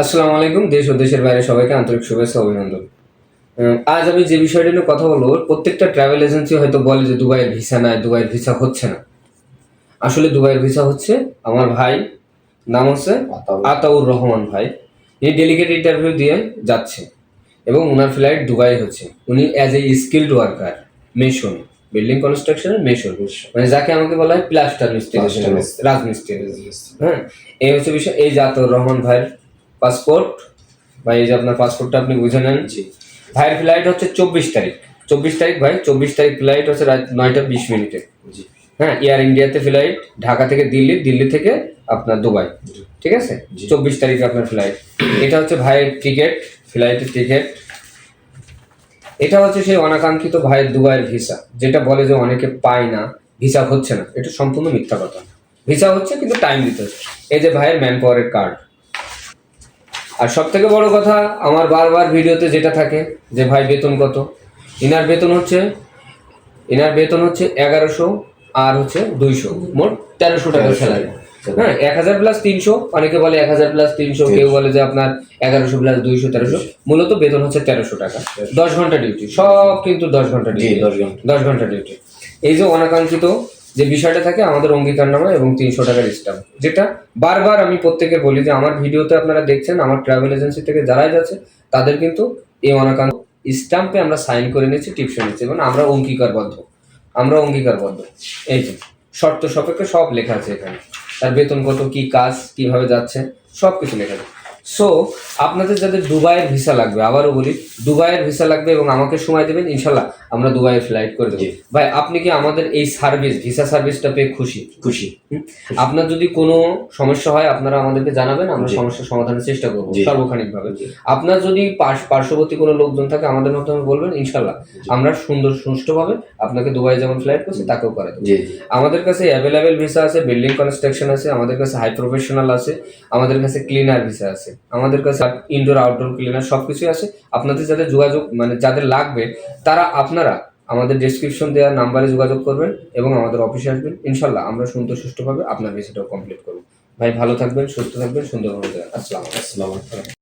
আসসালামু আলাইকুম দেশ ও দেশের বাইরে সবাইকে আন্তরিক শুভেচ্ছা ও অভিনন্দন। আজ আমি যে বিষয়টা নিয়ে কথা বলব প্রত্যেকটা ট্রাভেল এজেন্সি হয়তো বলে যে দুবাইয়ের ভিসা নাই দুবাইয়ের ভিসা হচ্ছে না। আসলে দুবাইয়ের ভিসা হচ্ছে আমার ভাই নাম হচ্ছে আতাউর। রহমান ভাই। ইনি ডেলিগেট ইন্টারভিউ দিয়ে যাচ্ছে এবং ওনার ফ্লাইট দুবাই হচ্ছে। উনি as a skilled worker mason building কনস্ট্রাকশনের মেশন। মানে যাকে আমাকে বলা হয় প্লাস্টার মিস্ত্রি। রাজমিস্ত্রি। হ্যাঁ এই হচ্ছে বিষয়। এই যে আতাউর রহমান ভাইয়ের পাসপোর্ট। বা এই যে আপনার পাসপোর্টটা আপনি বুঝে নেন। জি। ভাইয়ের ফ্লাইট হচ্ছে চব্বিশ তারিখ। চব্বিশ তারিখ ভাই চব্বিশ তারিখ ফ্লাইট হচ্ছে রাত নয়টা বিশ মিনিটে। জি। হ্যাঁ এয়ার ইন্ডিয়াতে ফ্লাইট ঢাকা থেকে দিল্লি দিল্লি থেকে আপনার দুবাই। ঠিক আছে? চব্বিশ তারিখে আপনার ফ্লাইট এটা হচ্ছে ভাইয়ের টিকিট ফ্লাইটের টিকিট এটা হচ্ছে সেই অনাকাঙ্ক্ষিত ভাইয়ের দুবাইয়ের ভিসা যেটা বলে যে অনেকে পায় না ভিসা হচ্ছে না। এটা সম্পূর্ণ মিথ্যা কথা। ভিসা হচ্ছে কিন্তু টাইম দিতে হচ্ছে। এই যে ভাইয়ের ম্যান পাওয়ারের কার্ড আর সব থেকে বড় কথা আমার বারবার ভিডিওতে যেটা থাকে যে ভাই বেতন কত? ইনার বেতন হচ্ছে ইনার বেতন হচ্ছে এগারোশো আর হচ্ছে দুইশো মোট তেরোশো টাকা স্যালারি হ্যাঁ এক হাজার প্লাস তিনশো অনেকে বলে এক হাজার প্লাস তিনশো কেউ বলে যে আপনার এগারোশো প্লাস দুইশো তেরোশো মূলত বেতন হচ্ছে তেরোশো টাকা। দশ ঘণ্টা ডিউটি সব কিন্তু দশ ঘণ্টা ডিউটি দশ ঘণ্টা। দশ ঘণ্টা ডিউটি এই যে অনাকাঙ্ক্ষিত যে বিষয়টা থাকে আমাদের অঙ্গীকারনামা এবং তিনশো টাকার স্টাম্প যেটা বারবার আমি প্রত্যেকে বলি যে আমার ভিডিওতে আপনারা দেখছেন, আমার ট্রাভেল এজেন্সি থেকে যারাই যাচ্ছে, তাদের কিন্তু এই অনাকাঙ্ক্ষ স্টাম্পে আমরা সাইন করে নিচ্ছি টিপসে নিচ্ছি এবং আমরা অঙ্গীকারবদ্ধ আমরা অঙ্গীকারবদ্ধ। এই যে, শর্ত সাপেক্ষে সব লেখা আছে এখানে। তার বেতন কত, কি কাজ, কীভাবে যাচ্ছে সব কিছু লেখা আছে। সো আপনাদের যাদের দুবাইয়ের ভিসা লাগবে আবারও বলি দুবাইয়ের ভিসা লাগবে এবং আমাকে সময় দেবেন ইনশাল্লাহ আমরা দুবাইয়ে ফ্লাইট করে দেবো। ভাই আপনি কি আমাদের এই সার্ভিস ভিসা সার্ভিসটা পেয়ে খুশি? খুশি। আপনার যদি কোনো সমস্যা হয় আপনারা আমাদেরকে জানাবেন আমরা জি। সমস্যার সমাধানের চেষ্টা করব। সার্বক্ষণিকভাবে। আপনার যদি পার্শ্ববর্তী কোনো লোকজন থাকে আমাদের মাধ্যমে বলবেন ইনশাল্লাহ। আমরা সুন্দর সুষ্ঠুভাবে আপনাকে দুবাই যেমন ফ্লাইট করছি তাকেও করে দেবো। আমাদের কাছে অ্যাভেলেবেল ভিসা আছে বিল্ডিং কনস্ট্রাকশন আছে আমাদের কাছে হাই প্রফেশনাল আছে আমাদের কাছে ক্লিনার ভিসা আছে। আমাদের কাছে ইনডোর আউটডোর ক্লিনার সব কিছুই আছে। আপনাদের যাদের যোগাযোগ মানে যাদের লাগবে, তারা আপনারা আমাদের ডিসক্রিপশন দেওয়া নাম্বারে যোগাযোগ করবেন এবং আমাদের অফিসে আসবেন। ইনশাল্লাহ আমরা সুন্দর, সুষ্ঠুভাবে আপনার ভিসাটাও কমপ্লিট করব। ভাই, ভালো থাকবেন, সুস্থ থাকবেন, সুন্দরভাবে আসসালাম আসসালাম